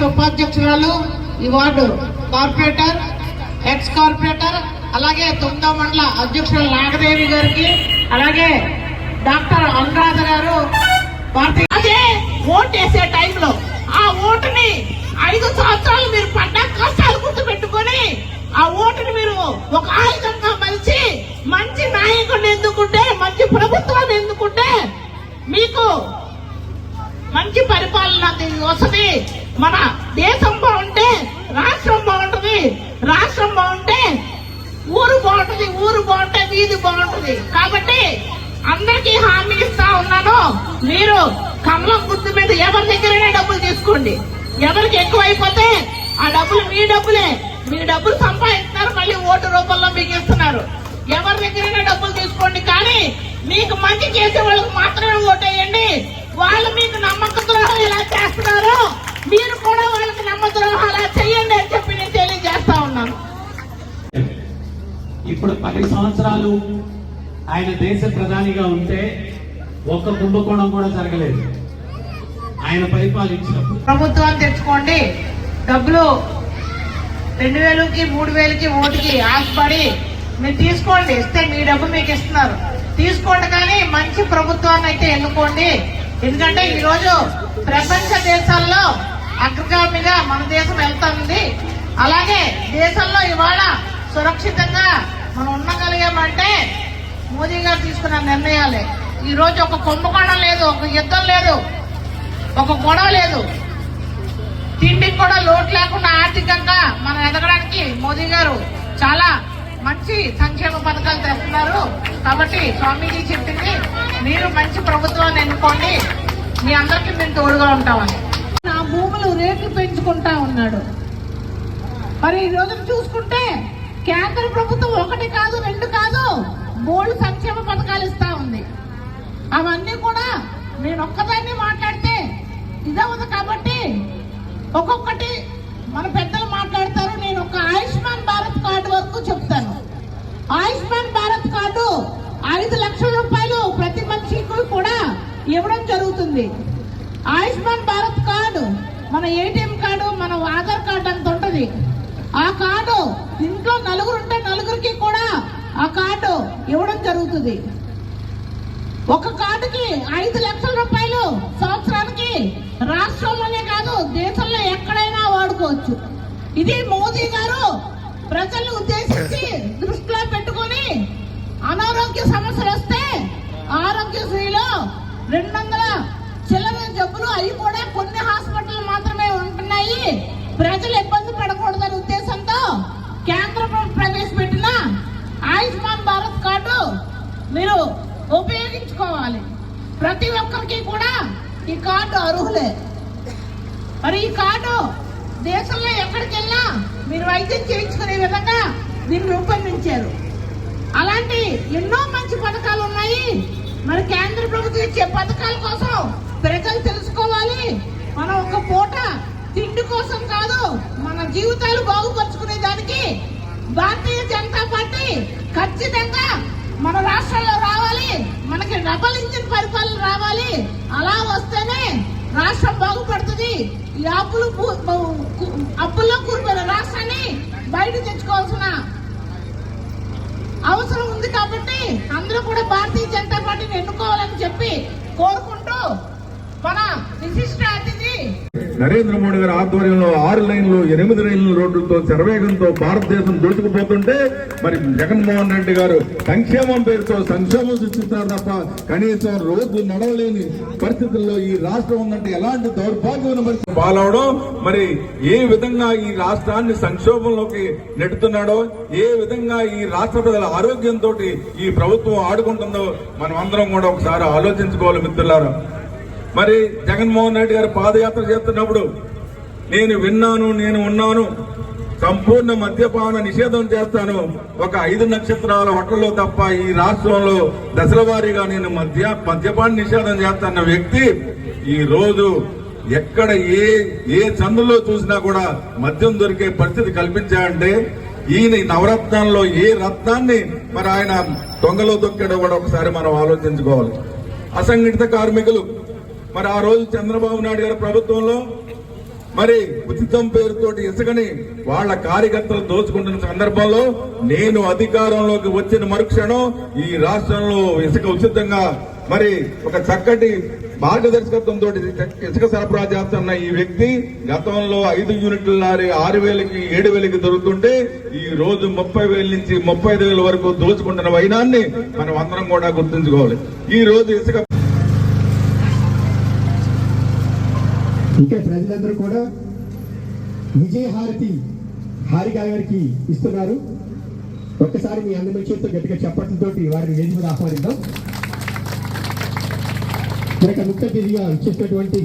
రాష్ట్ర ఉపాధ్యక్షురాలు ఈ ward corporator ex corporator అలాగే తొమ్మిదో మండల అధ్యక్షులు నాగదేవి గారికి అలాగే డాక్టర్ అనురాధ గారు అదే ఓటు వేసే టైంలో ఆ ఓటుని ఐదు సంవత్సరాలు మీరు పడ్డ కష్టాలు గుర్తు పెట్టుకొని ఆ ఓటుని మీరు ఒక ఆయుధంగా మలిచి మంచి నాయకుడిని ఎందుకుంటే మంచి ప్రభుత్వాన్ని ఎందుకుంటే మీకు మంచి పరిపాలన వస్తుంది. మన దేశం బాగుంటే రాష్ట్రం బాగుంటుంది రాష్ట్రం బాగుంటే ఊరు బాగుంటుంది ఊరు బాగుంటే వీధి బాగుంటుంది. కాబట్టి అందరికీ హామీ ఇస్తా ఉన్నాను. మీరు కమలం గుర్తు మీద ఎవరి దగ్గరైనా డబ్బులు తీసుకోండి. ఎవరికి ఎక్కువైపోతే ఆ డబ్బులు మీ డబ్బులే. మీ డబ్బులు సంపాదిస్తున్నారు మళ్ళీ ఓటు రూపంలో మీకు ఇస్తున్నారు. ఎవరి దగ్గరైనా డబ్బులు తీసుకోండి. కానీ మీకు మంచి చేసే వాళ్ళకి మాత్రమే ఓటేయండి. వాళ్ళు మీకు నమ్మక ద్రోహం ఇలా చేస్తున్నారు. మీరు కూడా వాళ్ళకి నమ్మ ద్రోహం అలా చెయ్యండి అని చెప్పి నేను తెలియజేస్తా ఉన్నాను. ఇప్పుడు పది సంవత్సరాలు ఆయన దేశ ప్రధానిగా ఉంటే ఒక్క కుంభకోణం కూడా జరగలేదు. ఆయన పరిపాలించినప్పుడు. ప్రభుత్వాన్ని తెచ్చుకోండి. డబ్బులు రెండు వేలకి మూడు వేలకి ఓటుకి ఆశపడి మీరు తీసుకోండి. ఇస్తే మీ డబ్బు మీకు ఇస్తున్నారు. తీసుకోండి కానీ మంచి ప్రభుత్వాన్ని అయితే ఎన్నుకోండి. ఎందుకంటే ఈ రోజు ప్రపంచ దేశాల్లో అగ్రగామిగా మన దేశం వెళ్తుంది అలాగే దేశంలో ఇవాళ సురక్షితంగా మనం ఉండగలిగామంటే మోదీ గారు తీసుకున్న నిర్ణయాలే. ఈ రోజు ఒక కుంభకోణం లేదు ఒక యుద్ధం లేదు ఒక గొడవ లేదు. తిండికి కూడా లోటు లేకుండా ఆర్థికంగా మనం ఎదగడానికి మోదీ గారు చాలా మంచి సంక్షేమ పథకాలు తెస్తున్నారు. కాబట్టి స్వామీజీ చెప్పింది మీరు మంచి ప్రభుత్వాన్ని ఎన్నుకోండి. మీ అందరికీ మేము తోడుగా ఉంటామని నా భూములు రేట్లు పెంచుకుంటా ఉన్నాడు. మరి ఈ రోజు చూసుకుంటే కేంద్ర ప్రభుత్వం ఒకటి కాదు రెండు కాదు మూడు సంక్షేమ పథకాలు ఇస్తా ఉంది. అవన్నీ కూడా నేను ఒక్కదాన్ని మాట్లాడితే ఇదే ఉంది కాబట్టి ఒక్కొక్కటి మన పెద్దలు మాట్లాడతారు నేను ఒక ఆయుష్మాన్ భారత్ కార్డు వరకు చెప్తాను. ఆయుష్మాన్ భారత్ కార్డు ఐదు లక్షల రూపాయలు ప్రతి మనిషికి కూడా ఇవ్వడం జరుగుతుంది. ఆయుష్మాన్ భారత్ కార్డు మన ఏటీఎం కార్డు మన ఆధార్ కార్డు అంత ఉంటుంది. ఆ కార్డు ఇంట్లో నలుగురు ఉంటే నలుగురికి కూడా ఆ కార్డు ఇవ్వడం జరుగుతుంది. ఒక కార్డుకి ఐదు లక్షల రూపాయలు సంవత్సరానికి రాష్ట్రంలోనే కాదు దేశంలో ఎక్కడైనా వాడుకోవచ్చు. ఇది మోదీ గారు ప్రజలను ఉద్దేశించి దృష్టిలో పెట్టుకొని అనారోగ్య సమస్యలు వస్తే ఆరోగ్యశ్రీలో రెండు వందల చిల్లర జబ్బులు అవి కూడా కొన్ని హాస్పిటల్ మాత్రమే ఉంటున్నాయి. ప్రజలు ఇబ్బంది పడకూడదనే ఉద్దేశంతో కేంద్ర ప్రవేశపెట్టిన ఆయుష్మాన్ భారత్ కార్డు మీరు ఉపయోగించుకోవాలి. ప్రతి ఒక్కరికి కూడా ఈ కార్డు అర్హులే. మరి ఈ కార్డు దేశంలో ఎక్కడికి వెళ్ళినా మీరు వైద్యం చేయించుకునే విధంగా దీన్ని రూపొందించారు. అలాంటి ఎన్నో మంచి పథకాలు ఉన్నాయి. మరి కేంద్ర ప్రభుత్వం ఇచ్చే పథకాల కోసం ప్రజలు తెలుసుకోవాలి మనం ఒక పూట తిండి కోసం కాదు మన జీవితాలు బాగుపరుచుకునే దానికి భారతీయ జనతా పార్టీ ఖచ్చితంగా మన రాష్ట్రంలో రావాలి మనకి డబల్ ఇంజిన్ పరిపాలన రావాలి. అలా వస్తేనే రాష్ట్రం బాగుపడుతుంది. ఈ అప్పులు అప్పుల్లో కూరుకున్న రాష్ట్రాన్ని బయట తెచ్చుకోవాల్సిన అవసరం ఉంది కాబట్టి అందరూ కూడా భారతీయ జనతా పార్టీని ఎన్నుకోవాలని చెప్పి కోరుకుంటూ మన విశిష్ట నరేంద్ర మోడీ గారి ఆధ్వర్యంలో ఆరు లైన్లు ఎనిమిది లైన్ల రోడ్లతో శరవేగంతో భారతదేశం దూసుకుపోతుంటే మరి జగన్మోహన్ రెడ్డి గారు సంక్షేమం పేరుతో సంక్షేమం సృష్టిస్తారు తప్ప కనీసం రోడ్లు నడవలేని పరిస్థితుల్లో ఈ రాష్ట్రం ఉందంటే ఎలాంటి దౌర్భాగ్యమైన పరిస్థితి? పాలవడం మరి ఏ విధంగా ఈ రాష్ట్రాన్ని సంక్షోభంలోకి నెట్టుతున్నాడో ఏ విధంగా ఈ రాష్ట్ర ప్రజల ఆరోగ్యంతో ఈ ప్రభుత్వం ఆడుకుంటుందో మనం అందరం కూడా ఒకసారి ఆలోచించుకోవాలి మిత్రులారా. మరి జగన్మోహన్ రెడ్డి గారు పాదయాత్ర చేస్తున్నప్పుడు నేను విన్నాను నేను ఉన్నాను. సంపూర్ణ మద్యపాన నిషేధం చేస్తాను. ఒక ఐదు నక్షత్రాల హోటల్లో తప్ప ఈ రాష్ట్రంలో దశల వారీగా నేను మద్య మద్యపాన నిషేధం చేస్తున్న వ్యక్తి ఈ రోజు ఎక్కడ ఏ ఏ చందులో చూసినా కూడా మద్యం దొరికే పరిస్థితి కల్పించాడంటే ఈయన నవరత్నంలో నవరత్నాల్లో ఏ రత్నాన్ని మరి ఆయన దొంగలో దొక్కాడో కూడా ఒకసారి మనం ఆలోచించుకోవాలి. అసంఘటిత కార్మికులు మరి ఆ రోజు చంద్రబాబు నాయుడు గారి ప్రభుత్వంలో మరి ఉచితం పేరుతోటి ఇసుకని వాళ్ళ కార్యకర్తలు దోచుకుంటున్న సందర్భంలో నేను అధికారంలోకి వచ్చిన మరుక్షణం ఈ రాష్ట్రంలో ఇసుక ఉచితంగా మరి ఒక చక్కటి మార్గదర్శకత్వంతో ఇసుక సరఫరా చేస్తున్న ఈ వ్యక్తి గతంలో ఐదు యూనిట్ల లారీ ఆరు వేలకి ఏడు వేలకి దొరుకుతుంటే ఈ రోజు ముప్పై వేల నుంచి ముప్పై ఐదు వేల వరకు దోచుకుంటున్న వైనాన్ని మనం అందరం కూడా గుర్తుంచుకోవాలి. ఈ రోజు ఇసుక ఇంకా ప్రజలందరూ కూడా విజయ హారతి హారిక గారికి ఇస్తున్నారు. ఒక్కసారి మీ అందరి చేతితో గట్టిగా చెప్పట్లతో వారిని వేది మీద ఆహ్వానిద్దాం. మరొక ముఖ్య అతిథిగా ఇచ్చేసినటువంటి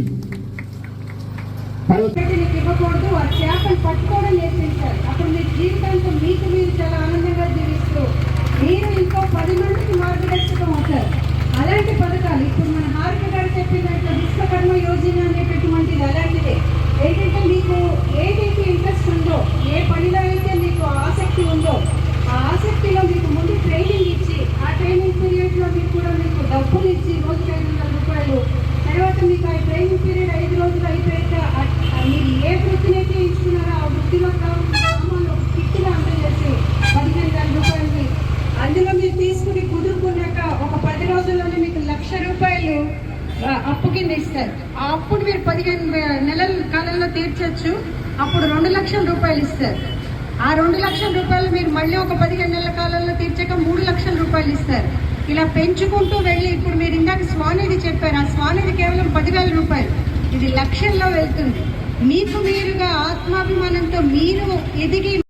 ఇవ్వకూడదు చేపలు పట్టుకోవడం నేర్పించారు అప్పుడు మీ జీవితాంతం మీకు మీరు చాలా ఆనందంగా జీవిస్తూ మీరు ఇంకో పది మందికి మార్గదర్శకం అవుతారు అలాంటి పథకాలు ఇప్పుడు మన హారిక గారు చెప్పినట్లు విశ్వకర్మ యోజన అనేటటువంటిది అలాంటిదే ఏంటంటే మీకు ఏదైతే ఇంట్రెస్ట్ ఉందో ఏ పనిలో అయితే మీకు ఆసక్తి ఉందో ఆ ఆసక్తిలో మీకు ముందు ట్రైనింగ్ ఇచ్చి ఆ ట్రైనింగ్ పీరియడ్లో మీకు కూడా మీకు డబ్బులు ఇచ్చి రోజుకి ఐదు వందల రూపాయలు. తర్వాత మీకు ఆ ట్రైనింగ్ పీరియడ్ ఐదు రోజులు అయిపోయాక మీరు ఏ వృత్తినైతే ఎంచుకున్నారో ఆ వృత్తిలో కావాల్సిన సామాన్లు కిట్టుగా అందజేసి పదిహేను వేల రూపాయలని అందులో మీరు తీసుకుని కుదురుకున్నాక ఒక పది రోజుల్లోనే మీకు లక్ష రూపాయలు అప్పు కింద ఇస్తారు. ఆ అప్పుని మీరు పదిహేను నెలల కాలంలో తీర్చొచ్చు. అప్పుడు రెండు లక్షల రూపాయలు ఇస్తారు. ఆ రెండు లక్షల రూపాయలు మీరు మళ్ళీ ఒక పదిహేను నెలల కాలంలో తీర్చాక మూడు లక్షల రూపాయలు ఇస్తారు. ఇలా పెంచుకుంటూ వెళ్ళి ఇప్పుడు మీరు ఇందాక స్వానిధి చెప్పారు ఆ స్వానిధి కేవలం పదివేల రూపాయలు. ఇది లక్షల్లో వెళ్తుంది. మీకు మీరుగా ఆత్మాభిమానంతో మీరు ఎదిగి